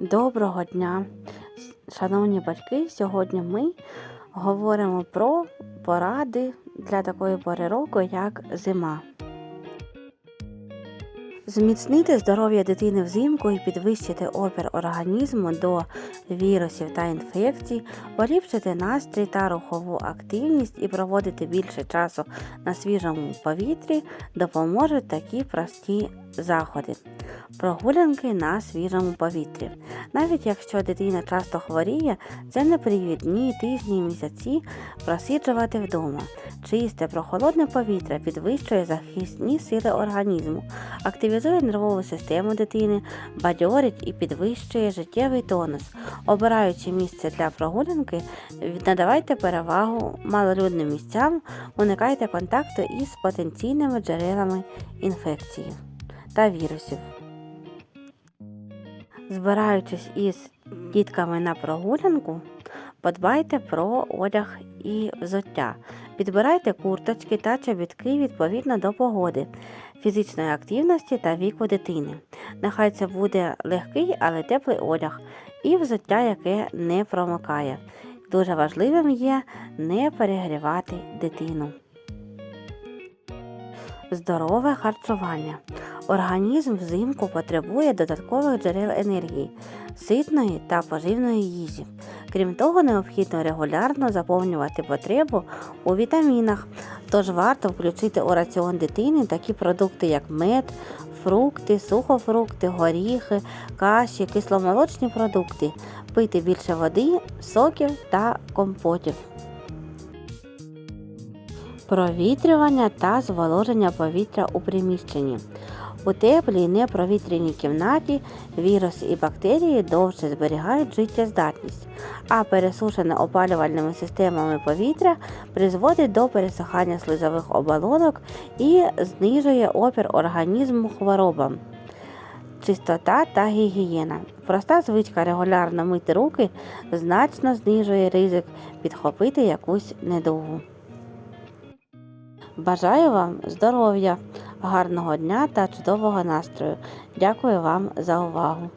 Доброго дня, шановні батьки. Сьогодні ми говоримо про поради для такої пори року, як зима. Зміцнити здоров'я дитини взимку і підвищити опір організму до вірусів та інфекцій, поліпшити настрій та рухову активність і проводити більше часу на свіжому повітрі допоможуть такі прості заходи. Прогулянки на свіжому повітрі. Навіть якщо дитина часто хворіє, це не привід тижні місяці просиджувати вдома. Чисте прохолодне повітря підвищує захисні сили організму, активізує нервову систему дитини, бадьорить і підвищує життєвий тонус. Обираючи місце для прогулянки, надавайте перевагу малолюдним місцям, уникайте контакту із потенційними джерелами інфекції та вірусів. Збираючись із дітками на прогулянку, подбайте про одяг і взуття. Підбирайте курточки та чобітки відповідно до погоди, фізичної активності та віку дитини. Нехай це буде легкий, але теплий одяг і взуття, яке не промикає. Дуже важливим є не перегрівати дитину. Здорове харчування. Організм взимку потребує додаткових джерел енергії, ситної та поживної їжі. Крім того, необхідно регулярно заповнювати потребу у вітамінах, тож варто включити у раціон дитини такі продукти, як мед, фрукти, сухофрукти, горіхи, каші, кисломолочні продукти, пити більше води, соків та компотів. Провітрювання та зволоження повітря у приміщенні. У теплій непровітряній кімнаті віруси і бактерії довше зберігають життєздатність, а пересушене опалювальними системами повітря призводить до пересихання слизових оболонок і знижує опір організму хворобам. Чистота та гігієна. Проста звичка регулярно мити руки значно знижує ризик підхопити якусь недугу. Бажаю вам здоров'я, гарного дня та чудового настрою. Дякую вам за увагу.